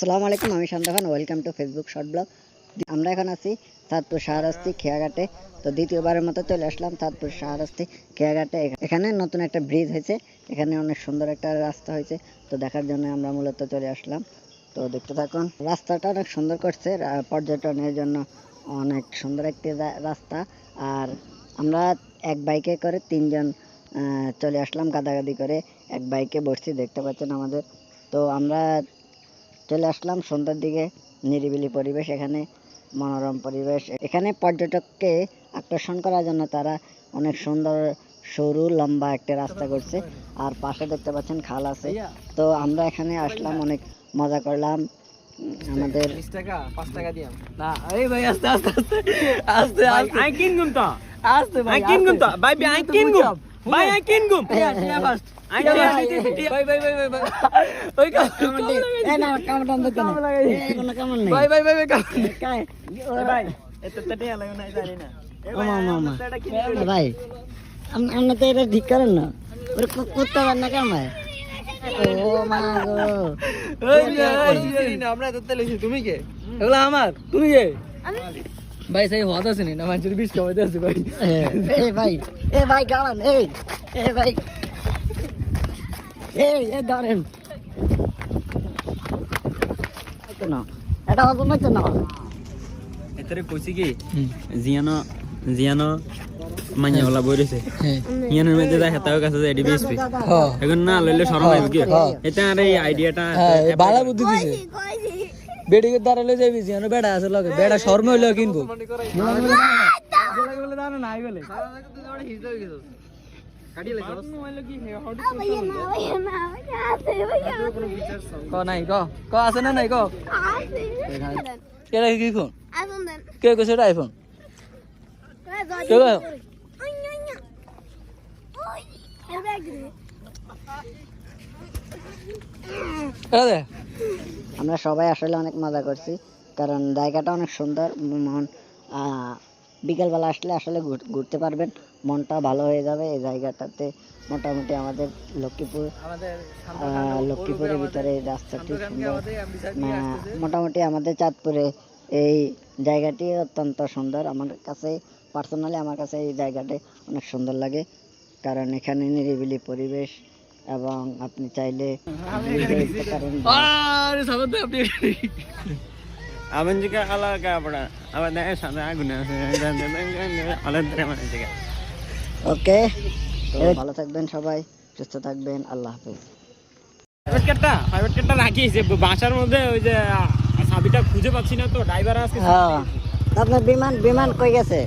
আসসালামু আলাইকুম, আমি Shanta Khan welcome to Facebook short blog আমরা এখন আছি চাঁদপুর শাহরাস্তি খেয়াঘাটে। তো দ্বিতীয়বারের মতো চলে আসলাম চাঁদপুর শাহরাস্তি খেয়াঘাটে। এখানে নতুন একটা ব্রিজ হয়েছে, এখানে অনেক সুন্দর একটা রাস্তা হয়েছে। তো দেখার জন্য আমরা মূলত চলে আসলাম। তো দেখতে থাকুন, রাস্তাটা অনেক সুন্দর করছে পর্যটনের জন্য অনেক সুন্দর একটি রাস্তা। আর আমরা এক বাইকে করে তিনজন চলে আসলাম গাদাগাদি করে। এক বাইকে বসছি, দেখতে পাচ্ছেন আমাদের। তো আমরা চলে আসলাম। সন্ধ্যার দিকে নিরিবিলি পরিবেশ এখানে মনোরম পরিবেশ। এখানে পর্যটককে আকর্ষণ করার জন্য তারা অনেক সুন্দর সরু লম্বা একটা রাস্তা করছে। আর পাশে দেখতে পাচ্ছেন খাল আছে। তো আমরা এখানে আসলাম অনেক মজা করলাম। আমাদের বিশ টাকা পাঁচ টাকা দিয়াম না এই ভাই আস্তে আস্তে আস্তে আস্তে আস্তে আই কিনগুম তো। আস্তে ভাই আই কিনগুম তো। ভাই আই কিনগুম ভাই আই কোনো তো এটা ঠিক করেন না। ওরে কু- কুত্তা বান না কেন ভাই আমরা তো তেলেছি তুমি কে? আমার তুমি কে? ভাই সেই হদ আছে না মানুষের বিষ খাওয়াইতে আছে ভাই। এ ভাই এ ভাই গাড়ান এই এ ভাই। এই এ ধরেন এই তো না এটা না তো না। এতরে কইছি কি জিয়ানো জিয়ানো মাইয়া ওলা বইরেছে ইয়ানের মধ্যে দেখা তাও কাছে এডি বেসপি হ্যাঁ। এখন না লইলে শরম আইব কি? হ্যাঁ। এটা আর এই আইডিয়াটা হ্যাঁ বুদ্ধি দিছে। বেডিকে দাঁড়ালে যাবি জিয়ান বেড়া আছে লগে বেড়া শর্ম হইল কিনবো ক নাই ক ক আছে না নাই ক কেডা কি ফোন কে কইছে এটা আইফোন কে আমরা সবাই আসলে অনেক মজা করছি কারণ জায়গাটা অনেক সুন্দর মন বিকেলবেলা আসলে আসলে ঘুরতে পারবেন মনটা ভালো হয়ে যাবে এই জায়গাটাতে। মোটামুটি আমাদের লক্ষ্মীপুর লক্ষ্মীপুরের ভিতরে এই রাস্তাটি সুন্দর। মোটামুটি আমাদের চাঁদপুরে এই জায়গাটি অত্যন্ত সুন্দর। আমার কাছে পার্সোনালি আমার কাছে এই জায়গাটি অনেক সুন্দর লাগে। কারণ এখানে নিরিবিলি পরিবেশ এবং আপনি চাইলে. ওকে তো ভালো থাকবেন সবাই সুস্থ থাকবেন আল্লাহ হাফেজ। প্রাইভেট কারটা প্রাইভেট কারটা রাখিয়েছে। বাসার মধ্যে ওই যে চাবিটা খুঁজে পাচ্ছি না তো ড্রাইভার আজকে হ্যাঁ। আপনার বিমান বিমান কই গেছে?